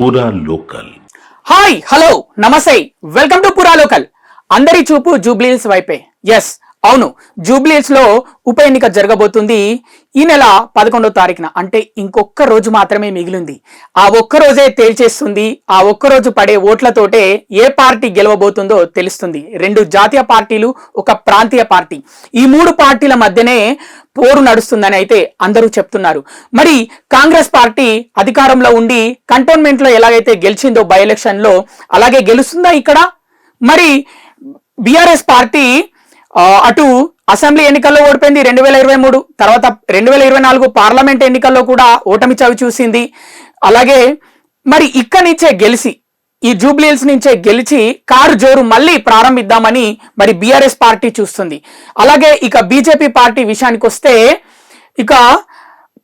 పూరా local hi hello నమస్తే. Welcome to Pura local అందరి చూపు జూబ్లీహిల్స్ వైపే. ఎస్ అవును జూబ్లీహిల్స్లో ఉప ఎన్నిక జరగబోతుంది ఈ నెల పదకొండో తారీఖున. అంటే ఇంకొక రోజు మాత్రమే మిగిలింది. ఆ ఒక్క రోజే తేల్చేస్తుంది. ఆ ఒక్క రోజు పడే ఓట్లతోటే ఏ పార్టీ గెలవబోతుందో తెలుస్తుంది. రెండు జాతీయ పార్టీలు ఒక ప్రాంతీయ పార్టీ. ఈ మూడు పార్టీల మధ్యనే పోరు నడుస్తుందని అయితే అందరూ చెప్తున్నారు. మరి కాంగ్రెస్ పార్టీ అధికారంలో ఉండి కంటోన్మెంట్లో ఎలాగైతే గెలిచిందో బై ఎలక్షన్లో అలాగే గెలుస్తుందా ఇక్కడ? మరి బీఆర్ఎస్ పార్టీ అటు అసెంబ్లీ ఎన్నికల్లో ఓడిపోయింది రెండు వేల ఇరవై మూడు తర్వాత రెండు వేల ఇరవై నాలుగు పార్లమెంట్ ఎన్నికల్లో కూడా ఓటమి చవి చూసింది. అలాగే మరి ఇక్కడి నుంచే గెలిచి ఈ జూబ్లీహిల్స్ నుంచే గెలిచి కారు జోరు మళ్ళీ ప్రారంభిద్దామని మరి బీఆర్ఎస్ పార్టీ చూస్తుంది. అలాగే ఇక బీజేపీ పార్టీ విషయానికి వస్తే ఇక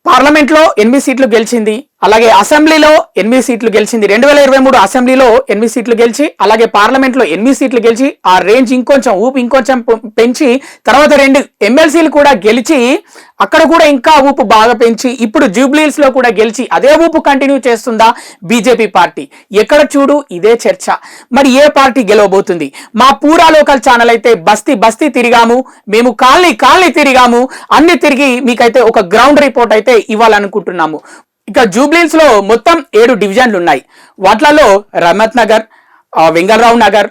పార్లమెంట్లో ఎనిమిది సీట్లు గెలిచింది. అలాగే అసెంబ్లీలో ఎనిమిది సీట్లు గెలిచింది. రెండు వేల ఇరవై మూడు అసెంబ్లీలో ఎనిమిది సీట్లు గెలిచి అలాగే పార్లమెంట్లో ఎనిమిది సీట్లు గెలిచి ఆ రేంజ్ ఇంకొంచెం ఊపు ఇంకొంచెం పెంచి తర్వాత రెండు ఎమ్మెల్సీలు కూడా గెలిచి అక్కడ కూడా ఇంకా ఊపు బాగా పెంచి ఇప్పుడు జూబ్లీహిల్స్లో కూడా గెలిచి అదే ఊపు కంటిన్యూ చేస్తుందా బీజేపీ పార్టీ? ఎక్కడ చూడు ఇదే చర్చ. మరి ఏ పార్టీ గెలవబోతుంది? మా పూరా లోకల్ ఛానల్ అయితే బస్తీ బస్తీ తిరిగాము. మేము కాలనీ కాలనీ తిరిగాము. అన్ని తిరిగి మీకైతే ఒక గ్రౌండ్ రిపోర్ట్ అయితే ఇవ్వాలనుకుంటున్నాము. ఇక జూబ్లీన్స్లో మొత్తం ఏడు డివిజన్లు ఉన్నాయి వాట్లలో రహమత్ నగర్ వెంగళరావు నగర్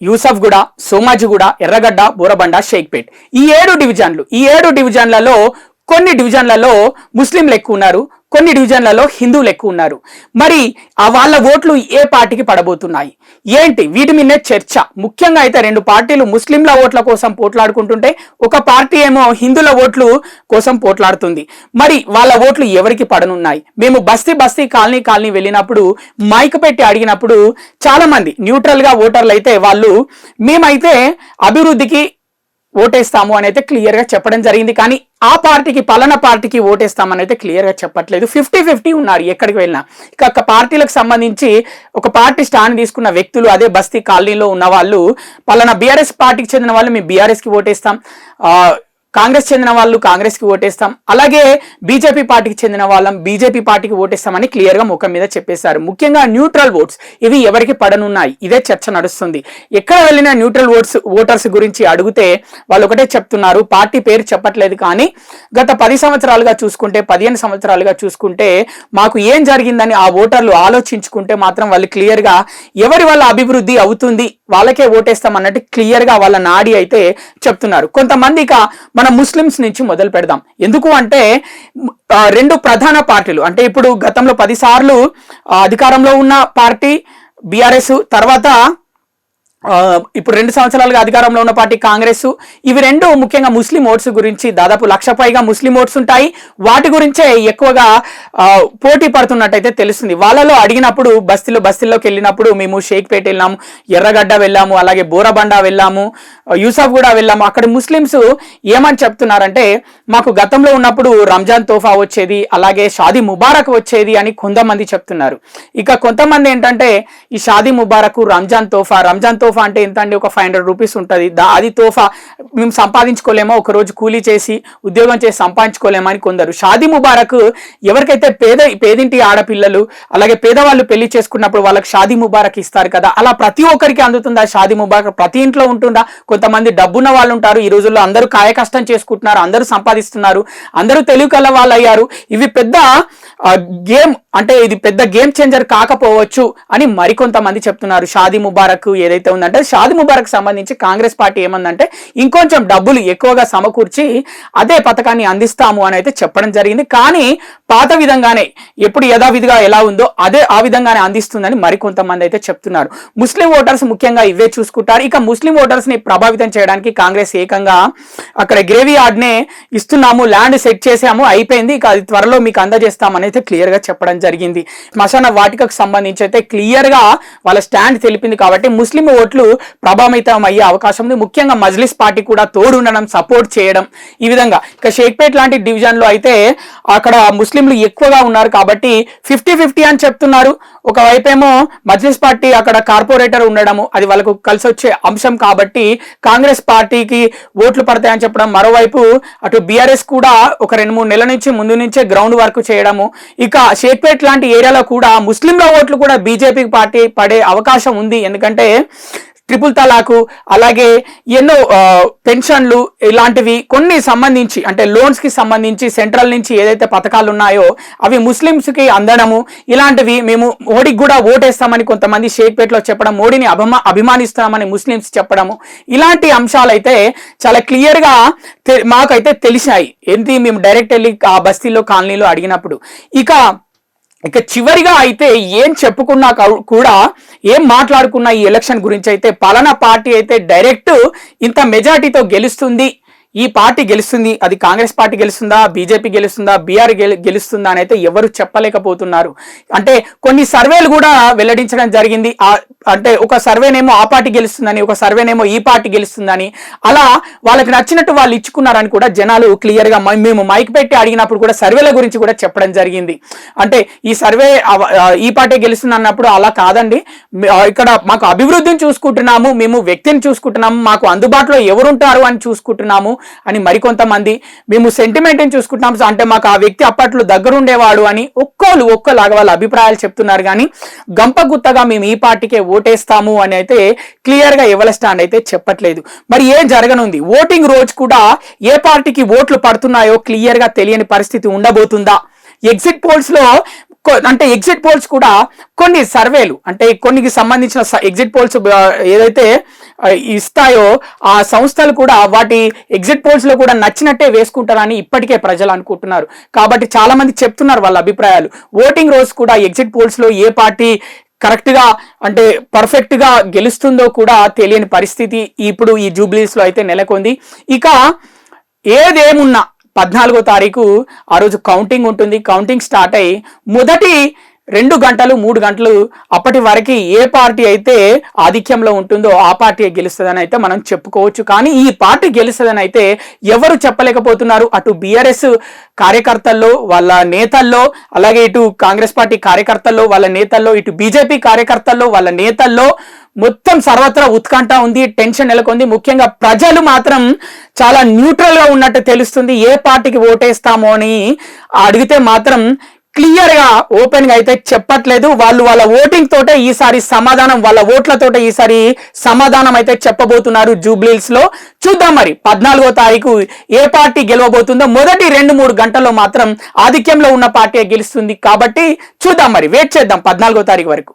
యూసఫ్గూడ సోమాజిగూడ ఎర్రగడ్డ బోరబండ షేక్పేట్. ఈ ఏడు డివిజన్లు ఈ ఏడు డివిజన్లలో కొన్ని డివిజన్లలో ముస్లింలు ఎక్కువ ఉన్నారు. కొన్ని డివిజన్లలో హిందువులు ఎక్కువ ఉన్నారు. మరి ఆ వాళ్ళ ఓట్లు ఏ పార్టీకి పడబోతున్నాయి? ఏంటి? వీటి మీదనే చర్చ. ముఖ్యంగా అయితే రెండు పార్టీలు ముస్లింల ఓట్ల కోసం పోట్లాడుకుంటుంటే ఒక పార్టీ ఏమో హిందువుల ఓట్లు కోసం పోట్లాడుతుంది. మరి వాళ్ళ ఓట్లు ఎవరికి పడనున్నాయి? మేము బస్తీ బస్తీ కాలనీ కాలనీ వెళ్ళినప్పుడు మైక్ పెట్టి అడిగినప్పుడు చాలా మంది న్యూట్రల్గా ఓటర్లు అయితే వాళ్ళు మేమైతే అభివృద్ధికి ఓటేస్తాము అని అయితే క్లియర్గా చెప్పడం జరిగింది. కానీ ఆ పార్టీకి పలానా పార్టీకి ఓటేస్తామని అయితే క్లియర్గా చెప్పట్లేదు. ఫిఫ్టీ ఫిఫ్టీ ఉన్నారు ఎక్కడికి వెళ్ళినా. ఇక ఒక పార్టీలకు సంబంధించి ఒక పార్టీ స్టాండ్ తీసుకున్న వ్యక్తులు అదే బస్తీ కాలనీలో ఉన్న వాళ్ళు పలానా బీఆర్ఎస్ పార్టీకి చెందిన వాళ్ళు మేము బీఆర్ఎస్కి ఓటేస్తాం కాంగ్రెస్ చెందిన వాళ్ళు కాంగ్రెస్కి ఓటేస్తాం. అలాగే బీజేపీ పార్టీకి చెందిన వాళ్ళం బీజేపీ పార్టీకి ఓటేస్తామని క్లియర్గా ముఖం మీద చెప్పేశారు. ముఖ్యంగా న్యూట్రల్ ఓట్స్ ఇవి ఎవరికి పడనున్నాయి? ఇదే చర్చ నడుస్తుంది. ఎక్కడ వెళ్ళిన న్యూట్రల్ ఓట్స్ ఓటర్స్ గురించి అడిగితే వాళ్ళు ఒకటే చెప్తున్నారు. పార్టీ పేరు చెప్పట్లేదు కానీ గత పది సంవత్సరాలుగా చూసుకుంటే పదిహేను సంవత్సరాలుగా చూసుకుంటే మాకు ఏం జరిగిందని ఆ ఓటర్లు ఆలోచించుకుంటే మాత్రం వాళ్ళు క్లియర్గా ఎవరి వల్ల అభివృద్ధి అవుతుంది? వాళ్ళకే ఓటేస్తాం అన్నట్టు క్లియర్గా వాళ్ళ నాడి అయితే చెప్తున్నారు. కొంతమంది ఇక మన ముస్లిమ్స్ నుంచి మొదలు పెడదాం. ఎందుకు అంటే రెండు ప్రధాన పార్టీలు. అంటే ఇప్పుడు గతంలో పదిసార్లు అధికారంలో ఉన్న పార్టీ బీఆర్ఎస్ తర్వాత ఇప్పుడు రెండు సంవత్సరాలుగా అధికారంలో ఉన్న పార్టీ కాంగ్రెస్. ఇవి రెండు ముఖ్యంగా ముస్లిం ఓట్స్ గురించి దాదాపు లక్ష పైగా ముస్లిం ఓట్స్ ఉంటాయి. వాటి గురించే ఎక్కువగా పోటీ పడుతున్నట్టయితే తెలుస్తుంది. వాళ్ళలో అడిగినప్పుడు బస్తీలో బస్తీల్లోకి వెళ్ళినప్పుడు మేము షేక్పేట వెళ్ళాము ఎర్రగడ్డ వెళ్ళాము అలాగే బోరబండ వెళ్ళాము యూసఫ్ కూడా వెళ్ళాము. అక్కడ ముస్లిమ్స్ ఏమని చెప్తున్నారంటే మాకు గతంలో ఉన్నప్పుడు రంజాన్ తోఫా వచ్చేది అలాగే షాదీ ముబారక్ వచ్చేది అని కొంతమంది చెప్తున్నారు. ఇక కొంతమంది ఏంటంటే ఈ షాదీ ముబారక్ రంజాన్ తోఫా రంజాన్ తోఫా అంటే ఎంత అండి ఒక ఫైవ్ హండ్రెడ్ రూపీస్ ఉంటుంది. దా- అది తోఫా మేము సంపాదించుకోలేమో? ఒక రోజు కూలీ చేసి ఉద్యోగం చేసి సంపాదించుకోలేమని కొందరు. షాదీ ముబారక్ ఎవరికైతే పేద పేదింటి ఆడపిల్లలు అలాగే పేదవాళ్ళు పెళ్ళి చేసుకున్నప్పుడు వాళ్ళకి షాదీ ముబారక్ ఇస్తారు కదా? అలా ప్రతి ఒక్కరికి అందుతుందా షాదీ ముబారక్? ప్రతి ఇంట్లో ఉంటుందా? కొంతమంది డబ్బున్న వాళ్ళు ఉంటారు. ఈ రోజుల్లో అందరూ కాయ కష్టం చేసుకుంటున్నారు. అందరూ సంపాదిస్తున్నారు. అందరూ తెలివి కల వాళ్ళు అయ్యారు ఇవి పెద్ద గేమ్ అంటే ఇది పెద్ద గేమ్ చేంజర్ కాకపోవచ్చు అని మరికొంతమంది చెప్తున్నారు. షాదీ ముబారక్ ఏదైతే ఉందంటే షాదీ ముబారక్ సంబంధించి కాంగ్రెస్ పార్టీ ఏమందంటే ఇంకొంచెం డబ్బులు ఎక్కువగా సమకూర్చి అదే పథకాన్ని అందిస్తాము అని అయితే చెప్పడం జరిగింది. కానీ పాత విధంగానే ఎప్పుడు యథావిధిగా ఎలా ఉందో అదే ఆ విధంగానే అందిస్తుందని మరికొంతమంది అయితే చెప్తున్నారు. ముస్లిం ఓటర్స్ ముఖ్యంగా ఇవే చూసుకుంటారు. ఇక ముస్లిం ఓటర్స్ని ప్రభావితం చేయడానికి కాంగ్రెస్ ఏకంగా అక్కడ గ్రేవీ యార్డ్ నే ఇస్తున్నాము ల్యాండ్ సెట్ చేసాము అయిపోయింది. ఇక అది త్వరలో మీకు అందజేస్తామని అయితే క్లియర్గా చెప్పడం జరిగింది. శ్మశాన వాటికకు సంబంధించి అయితే క్లియర్గా వాళ్ళ స్టాండ్ తెలిపింది కాబట్టి ముస్లిం ఓటర్ ఓట్లు ప్రభావితం అయ్యే అవకాశం ఉంది. ముఖ్యంగా మజ్లిస్ పార్టీ కూడా తోడు ఉండడం సపోర్ట్ చేయడం ఈ విధంగా. ఇక షేక్పేట్ లాంటి డివిజన్లో అయితే అక్కడ ముస్లింలు ఎక్కువగా ఉన్నారు కాబట్టి ఫిఫ్టీ ఫిఫ్టీ అని చెప్తున్నారు. ఒకవైపేమో మజ్లిస్ పార్టీ అక్కడ కార్పొరేటర్ ఉండడము అది వాళ్ళకు కలిసి వచ్చే అంశం కాబట్టి కాంగ్రెస్ పార్టీకి ఓట్లు పడతాయని చెప్పడం. మరోవైపు అటు బీఆర్ఎస్ కూడా ఒక రెండు మూడు నెలల నుంచి ముందు నుంచే గ్రౌండ్ వర్క్ చేయడము. ఇక షేక్పేట్ లాంటి ఏరియాలో కూడా ముస్లింల ఓట్లు కూడా బీజేపీ పార్టీ పడే అవకాశం ఉంది. ఎందుకంటే ట్రిపుల్ తలాకు అలాగే ఎన్నో పెన్షన్లు ఇలాంటివి కొన్ని సంబంధించి అంటే లోన్స్కి సంబంధించి సెంట్రల్ నుంచి ఏదైతే పథకాలు ఉన్నాయో అవి ముస్లిమ్స్కి అందడము ఇలాంటివి మేము మోడీకి కూడా ఓటేస్తామని కొంతమంది షేక్పేట్లో చెప్పడం మోడీని అభిమా అభిమానిస్తామని ముస్లిమ్స్ చెప్పడము ఇలాంటి అంశాలైతే చాలా క్లియర్గా తె- మాకైతే తెలిసాయి. ఏంటి మేము డైరెక్ట్ వెళ్ళి ఆ బస్తీలో కాలనీలో అడిగినప్పుడు. ఇక ఇక చివరిగా అయితే ఏం చెప్పుకున్నా కూడా ఏం మాట్లాడుకున్నా ఈ ఎలక్షన్ గురించి అయితే పలానా పార్టీ అయితే డైరెక్ట్ ఇంత మెజార్టీతో గెలుస్తుంది. ఈ పార్టీ గెలుస్తుంది అది కాంగ్రెస్ పార్టీ గెలుస్తుందా బీజేపీ గెలుస్తుందా బీఆర్ గెలుస్తుందా అని అయితే ఎవరు చెప్పలేకపోతున్నారు. అంటే కొన్ని సర్వేలు కూడా వెల్లడించడం జరిగింది. అంటే ఒక సర్వేనేమో ఆ పార్టీ గెలుస్తుందని ఒక సర్వేనేమో ఈ పార్టీ గెలుస్తుందని అలా వాళ్ళకి నచ్చినట్టు వాళ్ళు ఇచ్చుకున్నారని కూడా జనాలు క్లియర్గా మేము మైక్ పెట్టి అడిగినప్పుడు కూడా సర్వేల గురించి కూడా చెప్పడం జరిగింది. అంటే ఈ సర్వే ఈ పార్టీ గెలుస్తుంది అన్నప్పుడు అలా కాదండి. ఇక్కడ మాకు అభివృద్ధిని చూసుకుంటున్నాము మేము వ్యక్తిని చూసుకుంటున్నాము మాకు అందుబాటులో ఎవరుంటారు అని చూసుకుంటున్నాము. అని మరికొంతమంది మేము సెంటిమెంట్ని చూసుకుంటున్నాము అంటే మాకు ఆ వ్యక్తి అప్పట్లో దగ్గరుండేవాడు అని ఒక్కోళ్ళు ఒక్కోలాగా వాళ్ళ అభిప్రాయాలు చెప్తున్నారు. కానీ గంప గుత్తగా మేము ఈ పార్టీకే ఓటేస్తాము అని అయితే క్లియర్గా ఎవరి స్టాండ్ అయితే చెప్పట్లేదు. మరి ఏం జరగనుంది? ఓటింగ్ రోజు కూడా ఏ పార్టీకి ఓట్లు పడుతున్నాయో క్లియర్గా తెలియని పరిస్థితి ఉండబోతుందా? ఎగ్జిట్ పోల్స్లో అంటే ఎగ్జిట్ పోల్స్ కూడా కొన్ని సర్వేలు అంటే కొన్నికి సంబంధించిన ఎగ్జిట్ పోల్స్ ఏదైతే ఇస్తాయో ఆ సంస్థలు కూడా వాటి ఎగ్జిట్ పోల్స్లో కూడా నచ్చినట్టే వేసుకుంటారని ఇప్పటికే ప్రజలు అనుకుంటున్నారు. కాబట్టి చాలా మంది చెప్తున్నారు వాళ్ళ అభిప్రాయాలు. ఓటింగ్ రోజు కూడా ఎగ్జిట్ పోల్స్లో ఏ పార్టీ కరెక్ట్గా అంటే పర్ఫెక్ట్గా గెలుస్తుందో కూడా తెలియని పరిస్థితి ఇప్పుడు ఈ జూబ్లీస్లో అయితే నెలకొంది. ఇక ఏదేమున్నా పద్నాలుగో తారీఖు ఆ రోజు కౌంటింగ్ ఉంటుంది. కౌంటింగ్ స్టార్ట్ అయ్యి మొదటి రెండు గంటలు మూడు గంటలు అప్పటి వరకు ఏ పార్టీ అయితే ఆధిక్యంలో ఉంటుందో ఆ పార్టీ గెలుస్తుందని అయితే మనం చెప్పుకోవచ్చు. కానీ ఈ పార్టీ గెలుస్తుందని అయితే ఎవరు చెప్పలేకపోతున్నారు. అటు బీఆర్ఎస్ కార్యకర్తల్లో వాళ్ళ నేతల్లో అలాగే ఇటు కాంగ్రెస్ పార్టీ కార్యకర్తల్లో వాళ్ళ నేతల్లో ఇటు బీజేపీ కార్యకర్తల్లో వాళ్ళ నేతల్లో మొత్తం సర్వత్రా ఉత్కంఠ ఉంది టెన్షన్ నెలకొంది. ముఖ్యంగా ప్రజలు మాత్రం చాలా న్యూట్రల్గా ఉన్నట్టు తెలుస్తుంది. ఏ పార్టీకి ఓటేస్తామో అని అడిగితే మాత్రం క్లియర్గా ఓపెన్గా అయితే చెప్పట్లేదు. వాళ్ళు వాళ్ళ ఓటింగ్ తోటే ఈసారి సమాధానం వాళ్ళ ఓట్లతోటే ఈసారి సమాధానం అయితే చెప్పబోతున్నారు జూబ్లీల్స్లో. చూద్దాం మరి పద్నాలుగో తారీఖు ఏ పార్టీ గెలవబోతుందో. మొదటి రెండు మూడు గంటల్లో మాత్రం ఆధిక్యంలో ఉన్న పార్టీ గెలుస్తుంది కాబట్టి చూద్దాం మరి వెయిట్ చేద్దాం పద్నాలుగో తారీఖు వరకు.